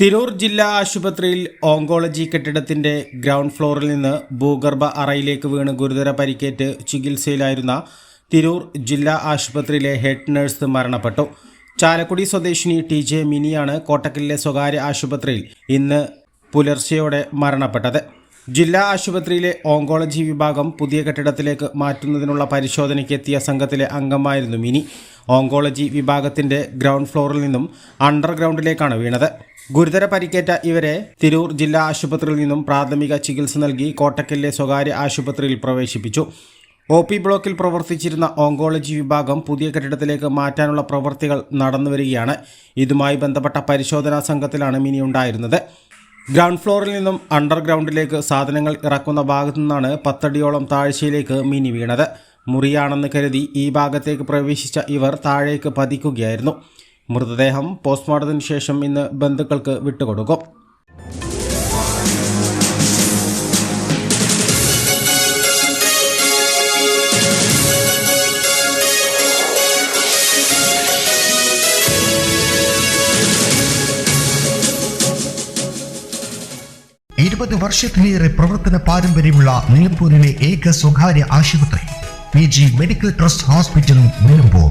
Tirur ജില്ലാ ആശുപത്രിയിൽ oncology കെട്ടിടത്തിന്റെ ഗ്രൗണ്ട് ഫ്ലോറിൽ നിന്ന് ഭൂഗർഭ അറയിലേക്ക് വീണ് ഗുരുതര പരിക്കേറ്റ് ചികിത്സയിലായിരുന്ന തിരൂർ ജില്ലാ ആശുപത്രിയിലെ ഹെഡ് നഴ്സ് മരണപ്പെട്ടു. ചാലക്കുടി സ്വദേശിനി ടി ജെ മിനിയാണ് കോട്ടക്കലിലെ സ്വകാര്യ ആശുപത്രിയിൽ ഇന്ന് പുലർച്ചെയോടെ മരണപ്പെട്ടത്. ജില്ലാ ആശുപത്രിയിലെ ഓങ്കോളജി വിഭാഗം പുതിയ കെട്ടിടത്തിലേക്ക് മാറ്റുന്നതിനുള്ള പരിശോധനയ്ക്ക് എത്തിയ സംഘത്തിലെ അംഗമായിരുന്നു മിനി. ഓങ്കോളജി വിഭാഗത്തിന്റെ ഗ്രൗണ്ട് ഫ്ലോറിൽ നിന്നും അണ്ടർഗ്രൗണ്ടിലേക്കാണ് വീണത്. ഗുരുതര പരിക്കേറ്റ ഇവരെ തിരൂർ ജില്ലാ ആശുപത്രിയിൽ നിന്നും പ്രാഥമിക ചികിത്സ നൽകി കോട്ടക്കലിലെ സ്വകാര്യ ആശുപത്രിയിൽ പ്രവേശിപ്പിച്ചു. ഒ പി ബ്ലോക്കിൽ പ്രവർത്തിച്ചിരുന്ന ഓങ്കോളജി വിഭാഗം പുതിയ കെട്ടിടത്തിലേക്ക് മാറ്റാനുള്ള പ്രവൃത്തികൾ നടന്നുവരികയാണ് ഇതുമായി ബന്ധപ്പെട്ട പരിശോധനാ സംഘത്തിലാണ് മിനി ഉണ്ടായിരുന്നത്. ഗ്രൗണ്ട് ഫ്ലോറിൽ നിന്നും അണ്ടർഗ്രൗണ്ടിലേക്ക് സാധനങ്ങൾ ഇറക്കുന്ന ഭാഗത്തു നിന്നാണ് പത്തടിയോളം താഴ്ചയിലേക്ക് മിനി വീണത്. മുറിയാണെന്ന് കരുതി ഈ ഭാഗത്തേക്ക് പ്രവേശിച്ച ഇവർ താഴേക്ക് പതിക്കുകയായിരുന്നു. മൃതദേഹം പോസ്റ്റ്മോർട്ടത്തിന് ശേഷം ഇന്ന് ബന്ധുക്കൾക്ക് വിട്ടുകൊടുക്കും. ഇരുപത് വർഷത്തിലേറെ പ്രവർത്തന പാരമ്പര്യമുള്ള നിലമ്പൂരിലെ ഏക സ്വകാര്യ ആശുപത്രി പി ജി മെഡിക്കൽ ട്രസ്റ്റ് ഹോസ്പിറ്റലും നിലമ്പൂർ.